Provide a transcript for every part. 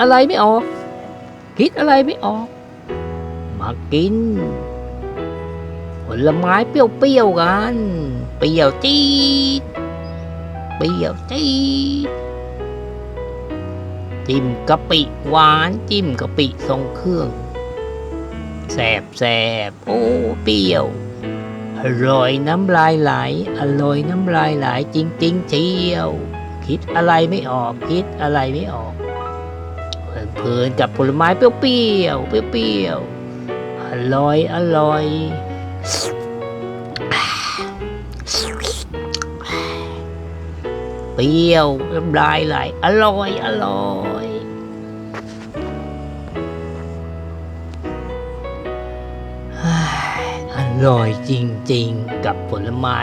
อะไรไม่ออก คิดอะไรไม่ออก มากิน ผลไม้เปรี้ยวๆกัน เปรี้ยวจี๊ดเปรี้ยวจี๊ดจิ้มกะปิหวานจิ้มกะปิทรงเครื่อง แสบแสบโอ้เปรี้ยวอร่อยน้ำลายไหลอร่อยน้ำลายไหลจริงๆเชียว คิดอะไรไม่ออก คิดอะไรไม่ออก เพลินกับผลไม้เปรี้ยวๆ เปรี้ยวๆ อร่อย อร่อยเปรี้ยวน้ำลายไหลอร่อย อร่อยอร่อยจริงๆ กับผลไม้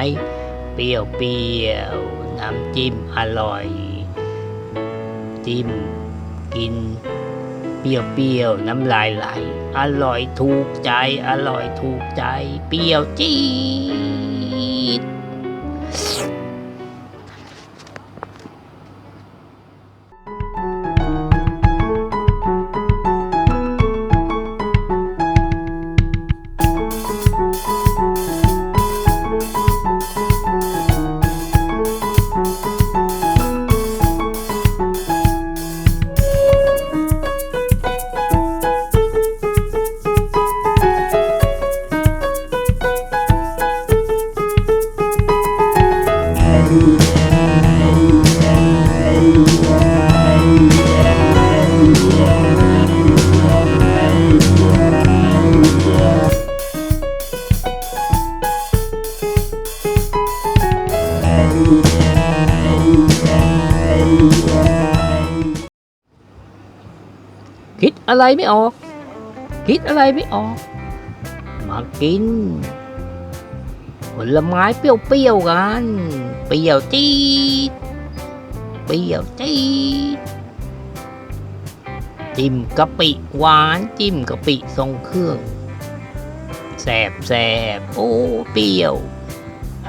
เปรี้ยวเปรี้ยวๆน้ำจิ้มอร่อย จิ้ม กิน เปรี้ยวๆ น้ำลายไหล อร่อยถูกใจ อร่อยถูกใจ เปรี้ยวจี๊ คิดอะไรไม่ออก คิดอะไรไม่ออก มากิน ผลไม้เปรี้ยวๆกัน เปรี้ยวจี๊ดเปรี้ยวจี๊ด จิ้มกะปิหวานจิ้มกะปิทรงเครื่องแสบแสบโอ้เปรี้ยว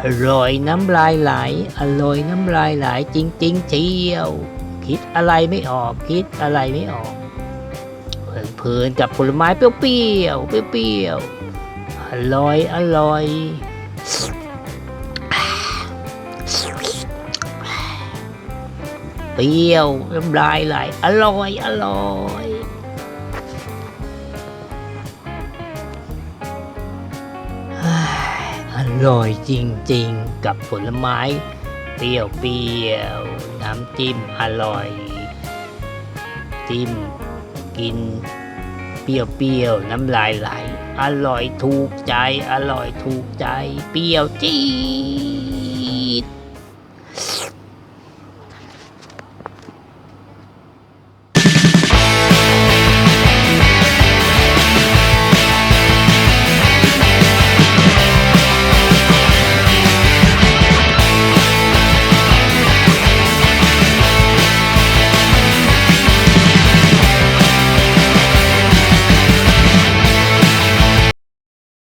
อร่อยน้ำลายไหล อร่อยน้ำลายไหลจริงๆเชียว คิดอะไรไม่ออกคิดอะไรไม่ออกเพลินกับผลไม้เปรี้ยวๆเปรี้ยวอร่อยอร่อย เปรี้ยวน้ำลายไหลอร่อย อร่อยอร่อยจริงๆ กับผลไม้เปรี้ยวเปรี้ยวๆน้ำจิ้มอร่อย จิ้มกิน เปรี้ยวๆน้ำลายไหล อร่อยถูกใจ อร่อยถูกใจ เปรี้ยวจี๊ด